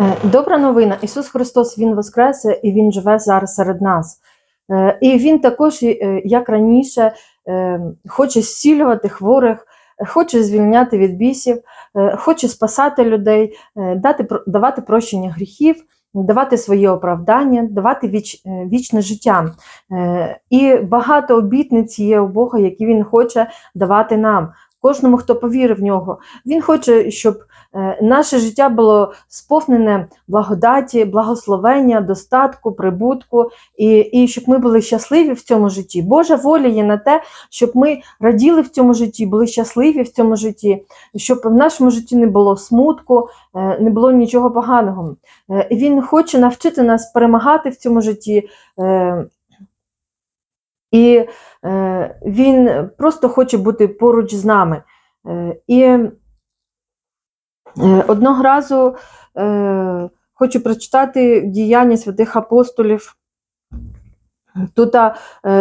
Е, Добра новина. Ісус Христос Він воскресе і Він живе зараз серед нас. Е, І Він також, е, як раніше, хоче зцілювати хворих, хоче звільняти від бісів, хоче спасати людей, дати, давати прощення гріхів, давати своє оправдання, давати віч, вічне життя. І багато обітниць є у Бога, які Він хоче давати нам. Кожному, хто повірив в нього. Він хоче, щоб е, наше життя було сповнене благодаті, благословення, достатку, прибутку, і, і щоб ми були щасливі в цьому житті. Божа воля є на те, щоб ми раділи в цьому житті, були щасливі в цьому житті, щоб в нашому житті не було смутку, е, не було нічого поганого. Е, Він хоче навчити нас перемагати в цьому житті. І е, він просто хоче бути поруч з нами. Е, І е, одного разу хочу прочитати діяння святих апостолів. Тут е,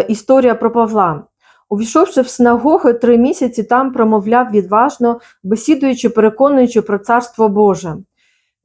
історія про Павла. Увійшовши в синагогу, три місяці там промовляв відважно, бесідуючи, переконуючи про царство Боже.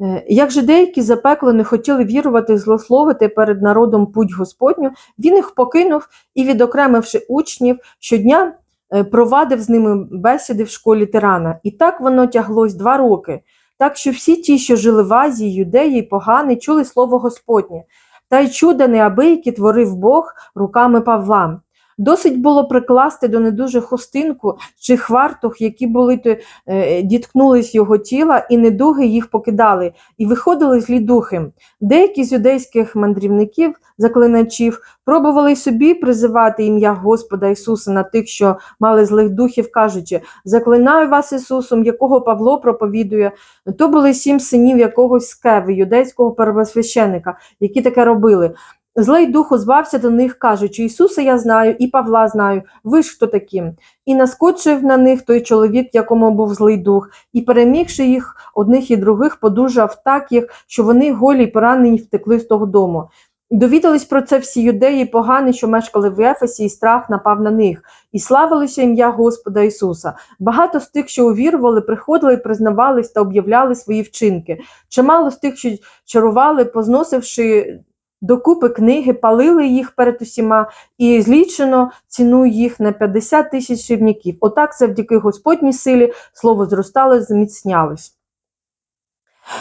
Е, Як же деякі запекло не хотіли вірувати, злословити перед народом путь Господню, він їх покинув і, відокремивши учнів, щодня е, провадив з ними бесіди в школі тирана. І так воно тяглось два роки. Так що всі ті, що жили в Азії, юдеї й погани, чули слово Господнє, та й чуда неабиякі творив Бог руками Павла. Досить було прикласти до недужих хустинку чи хвартух, які були то, е, діткнулись його тіла, і недуги їх покидали, і виходили злі духи. Деякі з юдейських мандрівників, заклиначів, пробували собі призивати ім'я Господа Ісуса на тих, що мали злих духів, кажучи: Заклинаю вас Ісусом, якого Павло проповідує. То були сім синів якогось скеви, юдейського первосвященика, які таке робили. Злий дух озвався до них, кажучи: Ісуса я знаю, і Павла знаю. Ви ж хто такі? І наскочив на них той чоловік, якому був злий дух, і, перемігши їх одних і других, подужав так їх, що вони голі й поранені втекли з того дому. Довідались про це всі юдеї погані, що мешкали в Ефесі, і страх напав на них, і славилося ім'я Господа Ісуса. Багато з тих, що увірували, приходили, признавались та об'являли свої вчинки. Чимало з тих, що чарували, позносивши докупи книги, палили їх перед усіма, і злічено ціну їх на 50 тисяч шибняків. Отак, завдяки Господній силі, слово зростало, зміцнялось.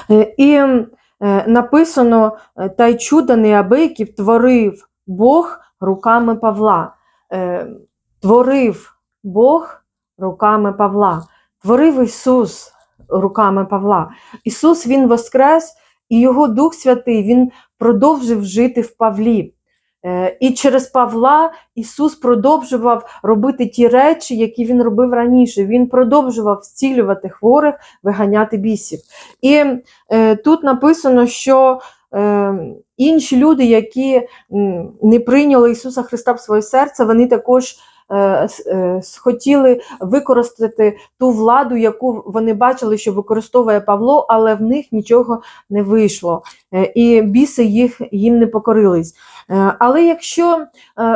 Е, І е, написано, е, та й чуда неабияків творив Бог руками Павла. Творив Бог руками Павла. Творив Ісус руками Павла. Ісус Він воскрес, і Його Дух Святий Він продовжив жити в Павлі. Е, І через Павла Ісус продовжував робити ті речі, які Він робив раніше. Він продовжував зцілювати хворих, виганяти бісів. І е, тут написано, що е, інші люди, які не прийняли Ісуса Христа в своє серце, вони також схотіли використати ту владу, яку вони бачили, що використовує Павло, але в них нічого не вийшло. Е, і біси їх їм не покорились. Е, Але якщо е,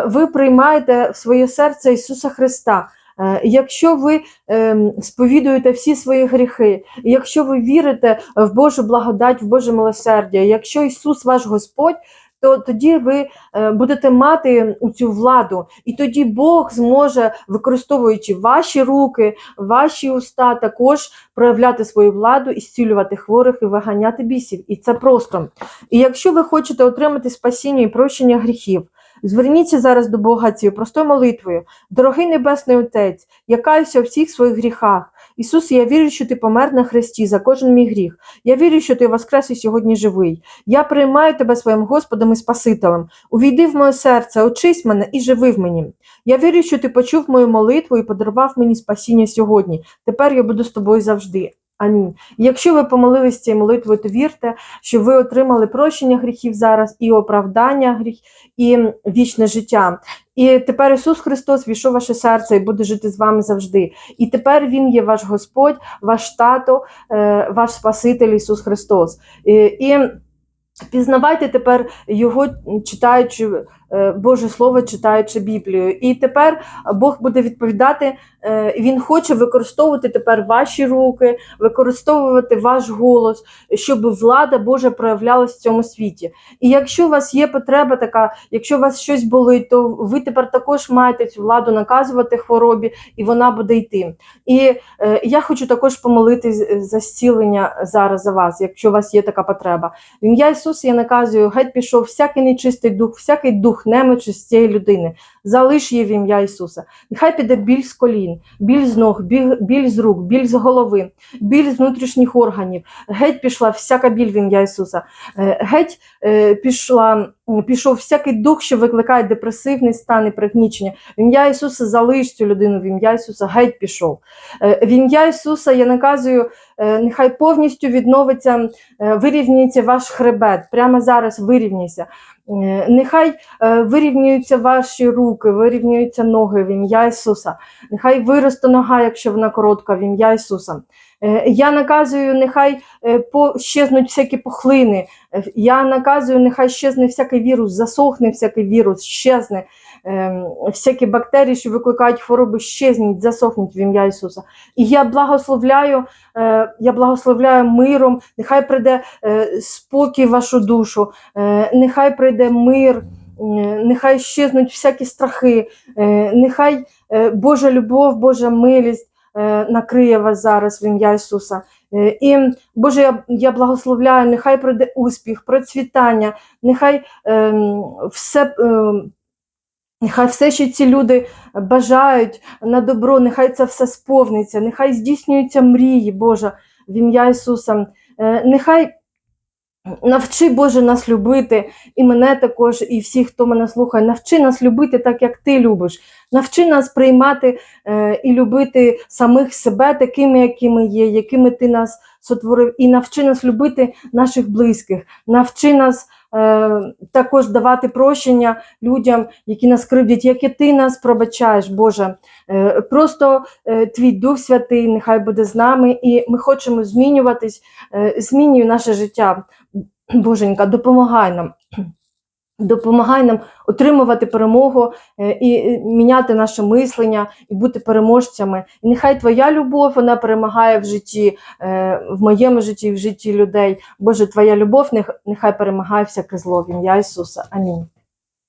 ви приймаєте в своє серце Ісуса Христа, е, якщо ви ем, сповідуєте всі свої гріхи, якщо ви вірите в Божу благодать, в Боже милосердя, якщо Ісус ваш Господь, то тоді ви е, будете мати цю владу, і тоді Бог зможе, використовуючи ваші руки, ваші уста, також проявляти свою владу і зцілювати хворих і виганяти бісів. І це просто. І якщо ви хочете отримати спасіння і прощення гріхів, зверніться зараз до Бога цією простою молитвою. Дорогий Небесний Отець, я каюся у всіх своїх гріхах. Ісус, я вірю, що ти помер на хресті за кожен мій гріх. Я вірю, що ти воскрес і сьогодні живий. Я приймаю тебе своїм Господом і Спасителем. Увійди в моє серце, очись мене і живи в мені. Я вірю, що ти почув мою молитву і подарував мені спасіння сьогодні. Тепер я буду з тобою завжди. Амінь. Якщо ви помолились цією молитвою, то вірте, що ви отримали прощення гріхів зараз, і оправдання гріх, і вічне життя. І тепер Ісус Христос війшов ваше серце і буде жити з вами завжди. І тепер Він є ваш Господь, ваш тато, е, ваш Спаситель Ісус Христос. І, пізнавайте тепер Його, читаючи Боже Слово, читаючи Біблію. І тепер Бог буде відповідати, е, Він хоче використовувати тепер ваші руки, використовувати ваш голос, щоб влада Божа проявлялась в цьому світі. І якщо у вас є потреба така, якщо у вас щось болить, то ви тепер також маєте цю владу наказувати хворобі, і вона буде йти. І е, я хочу також помолитись за зцілення зараз за вас, якщо у вас є така потреба. В ім'я Ісуса я наказую, геть пішов всякий нечистий дух, всякий дух з цієї людини. Залиш її в ім'я Ісуса. Нехай піде біль з колін, біль з ног, біль, біль з рук, біль з голови, біль з внутрішніх органів. Геть пішла всяка біль в ім'я Ісуса. Е, Геть е, пішла, пішов всякий дух, що викликає депресивний стан і пригнічення. В ім'я Ісуса залиш цю людину, в ім'я Ісуса геть пішов. Е, В ім'я Ісуса я наказую, е, нехай повністю відновиться, е, вирівняється ваш хребет. Прямо зараз вирівняйся. Нехай вирівнюються ваші руки, вирівнюються ноги в ім'я Ісуса. Нехай виросте нога, якщо вона коротка, в ім'я Ісуса. Е, Я наказую, нехай е, щезнуть всякі пухлини. Е, Я наказую, нехай щезне всякий вірус, засохне всякий вірус, щезне. Всякі бактерії, що викликають хвороби, щезніть, засохнуть в ім'я Ісуса. І я благословляю, я благословляю миром, нехай прийде спокій в вашу душу, нехай прийде мир, нехай щезнуть всякі страхи, нехай Божа любов, Божа милість накриє вас зараз в ім'я Ісуса. Е, І Боже, я, я благословляю, нехай пройде успіх, процвітання, нехай е, все. Е, Нехай все, що ці люди бажають на добро, нехай це все сповниться, нехай здійснюються мрії, Боже, в ім'я Ісуса. Е, Нехай навчи, Боже, нас любити, і мене також, і всіх, хто мене слухає, навчи нас любити так, як ти любиш. Навчи нас приймати е, і любити самих себе такими, якими є, якими ти нас сотворив, і навчи нас любити наших близьких, навчи нас також давати прощення людям, які нас кривдять, як і ти нас пробачаєш, Боже. Е, просто е, твій Дух Святий нехай буде з нами, і ми хочемо змінюватись, е, змінюй наше життя. Боженька, допомагай нам. Допомагай нам отримувати перемогу е, і е, міняти наше мислення, і бути переможцями. І нехай Твоя любов вона перемагає в житті, е, в моєму житті, в житті людей. Боже, Твоя любов нех- нехай перемагає всяке зло в ім'я Ісуса. Амінь.